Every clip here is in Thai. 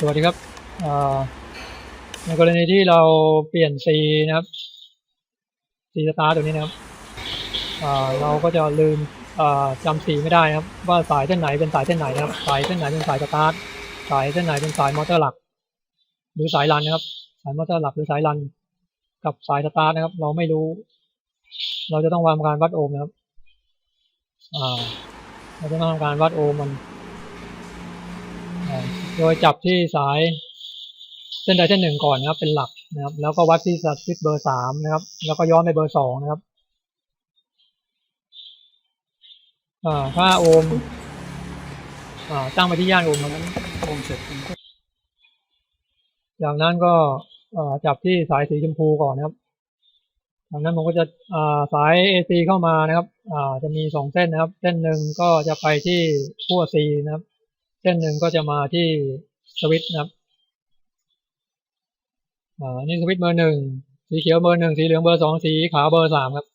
สวัสดีครับในกรณีที่เราเปลี่ยนสีนะครับสีสตาร์ตัวนี้นะครับเราก็จะลืมจำสีไม่ได้นะครับ ว่าสายเส้นไหนเป็นสายเส้นไหนนะครับ สายเส้นไหนเป็นสายสตาร์ทสายเส้นไหนเป็นสายมอเตอร์หลัก หรือสายรันนะครับ สายมอเตอร์หลักหรือสายรัน กับสายสตาร์ทนะครับ เราไม่รู้ เราจะต้องวางการวัดโอห์มนะครับเราจะต้องทำการวัดโอห์มมัน โดยจับที่สายเส้นใดเส้นหนึ่งก่อนนะครับ เป็นหลักนะครับ แล้วก็วัดที่สวิตช์เบอร์สามนะครับ แล้วก็ย้อนไปเบอร์สองนะครับถ้าโอห์มอตั้งไปที่ย่านโอห์มนะครับโอมเสร็จจากนั้นก็จับที่สายสีชมพูก่อนนะครับจากนั้นผมก็จะาสาย AC เข้ามานะครับจะมีสองเส้นนะครับ เส้นหนึ่งก็จะไปที่ขั้ว C นะครับ ส้นหนึ่งก็จะมาที่สวิตช์นะครับอ่านี่สวิตช์เบอร์หนึ่งสีเขียวเบอร์หนึ่งสีเหลืองเบอร์สองสีขาวเบอร์สามครับ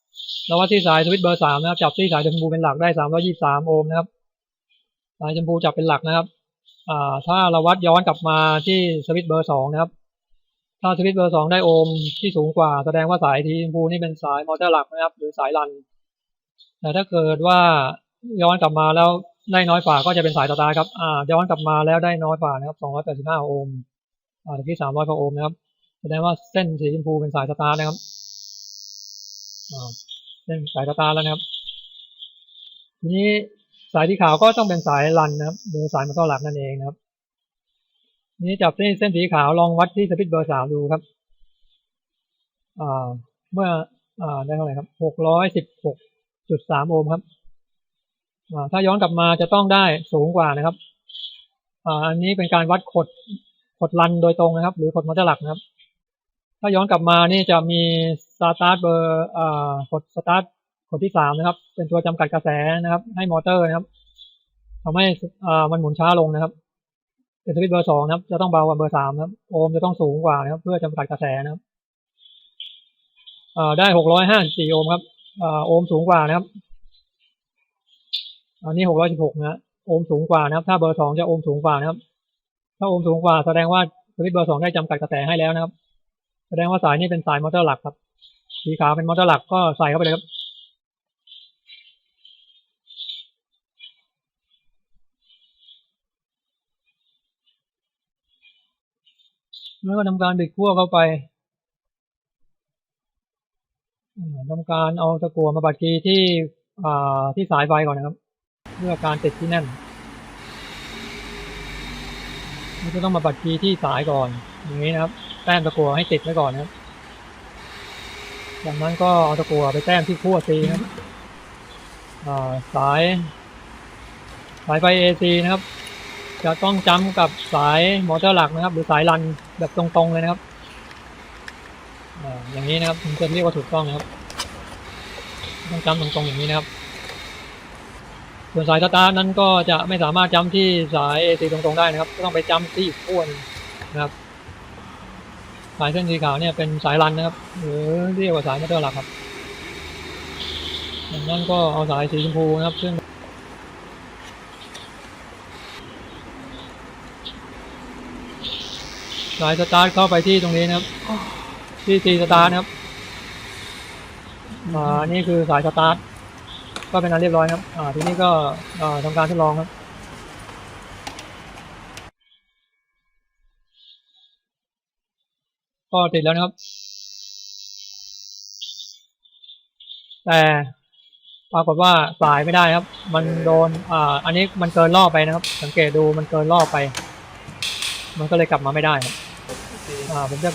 แล้ววัดที่สายสวิตช์เบอร์สามนะครับ จับที่สายชมพูเป็นหลักได้สามร้อยี่สามโอห์มนะครับ สายชมพูจับเป็นหลักนะครับ อ่า ถ้าเราวัดย้อนกลับมาที่สวิตช์เบอร์สองนะครับ ถ้าสวิตช์เบอร์สองได้โอห์มที่สูงกว่า แสดงว่าสายสีชมพูนี่เป็นสายมอเตอร์หลักนะครับ หรือสายรัน แต่ถ้าเกิดว่าย้อนกลับมาแล้ว ได้น้อยกว่าก็จะเป็นสายตาร์ทครับอ่าย้อนกลับมาแล้วได้น้อยกว่านะครับ 285 โอห์มอ่าตะกี้300กว่าโอห์มนะครับแสดงว่าเส้นสีชมพูเป็นสายสตาร์ทนะครับอ่าเส้นสายสตาร์แล้วนะครับทีนี้สายที่ขาวก็ต้องเป็นสายรันนะครับหรือสายมอเตอร์หลักนั่นเองนะครับนี้จับเส้นเส้นสีขาวลองวัดที่สวิตเบอร์สามดูครับอ่าเมื่ออ่าได้เท่าไหร่ครับหกร้อยสิบหกจุดสามโอห์มครับ ถ้าย้อนกลับมาจะต้องได้สูงกว่านะครับอันนี้เป็นการวัดขดขดรันโดยตรงนะครับ หรือขดมอเตอร์หลักนะครับ ถ้าย้อนกลับมานี่จะมีสตาร์ทเบอร์ขดสตาร์ทขดที่สามนะครับ เป็นตัวจำกัดกระแสนะครับ ให้มอเตอร์นะครับทำให้มันหมุนช้าลงนะครับ เป็นสวิตช์เบอร์สองนะครับ จะต้องเบากว่าเบอร์สามนะครับโอห์มจะต้องสูงกว่านะครับ เพื่อจำกัดกระแสนะครับได้หกร้อยห้าสี่โอห์มครับโอห์มสูงกว่านะครับ อันนี้หกร้อยสิบหกนะฮะโอห์มสูงกว่านะครับ ถ้าเบอร์สองจะโอห์มสูงกว่านะครับ ถ้าโอห์มสูงกว่าแสดงว่าสวิตช์เบอร์สองได้จำกัดกระแสให้แล้วนะครับ แสดงว่าสายนี้เป็นสายมอเตอร์หลักครับ สีขาวเป็นมอเตอร์หลักก็ใส่เข้าไปเลยครับแล้วก็ทำการบิดขั้วเข้าไปอ่าทำการเอาตะกั่วมาบัดกีที่อ่าที่สายไฟก่อนนะครับ เพื่อการติดที่แน่นเราจะต้องมาบัดกีที่สายก่อน อย่างนี้นะครับแต้มตะกัวให้ติดไว้ก่อนนะครับจากนั้นก็เอาตะกัวไปแต้มที่ขั้ว C นะครับสาย สายไฟ AC นะครับ จะต้องจำกับสายมอเตอร์หลักนะครับ หรือสายรันแบบตรงๆเลยนะครับอย่างนี้นะครับถึงจะเรียกว่าถูกต้องนะครับ ต้องจำตรงๆอย่างนี้นะครับ ส่วนสายสตาร์ทนั้นก็จะไม่สามารถจำที่สาย AC ตรงๆได้นะครับ ก็ต้องไปจำที่อีกขั้วนึงนะครับสายเส้นสีขาวเนี่ยเป็นสายรันนะครับ หรือเรียกว่าสายมอเตอร์หลักครับจากนั้นก็เอาสายสีชมพูนะครับ ซึ่งสายสตาร์ทเข้าไปที่ตรงนี้นะครับ ที่ซีสตาร์ทนะครับอ่านี่คือสายสตาร์ท ก็เป็นอันเรียบร้อยครับอ่าทีนี้ก็อ่าทำการทดลองครับก็ติดแล้วนะครับ แต่ปรากฏว่าสายไม่ได้ครับ มันโดนอ่าอันนี้มันเกินรอบไปนะครับ สังเกตดูมันเกินรอบไป มันก็เลยกลับมาไม่ได้ครับอ่าผมจะ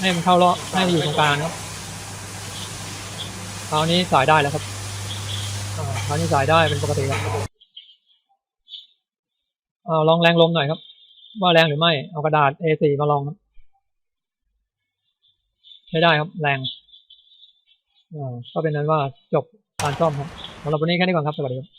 ให้มันเข้ารอบให้มันอยู่ตรงกลางครับคราวนี้สายได้แล้วครับ อ่านี้สายได้เป็นปกติครับเอาลองแรงลมหน่อยครับ ว่าแรงหรือไม่ เอากระดาษ A4 มาลองครับใช้ได้ครับ แรงอ่าก็เป็นนั้นว่าจบการซ่อมครับสำหรับวันนี้แค่นี้ก่อนครับ สวัสดีครับ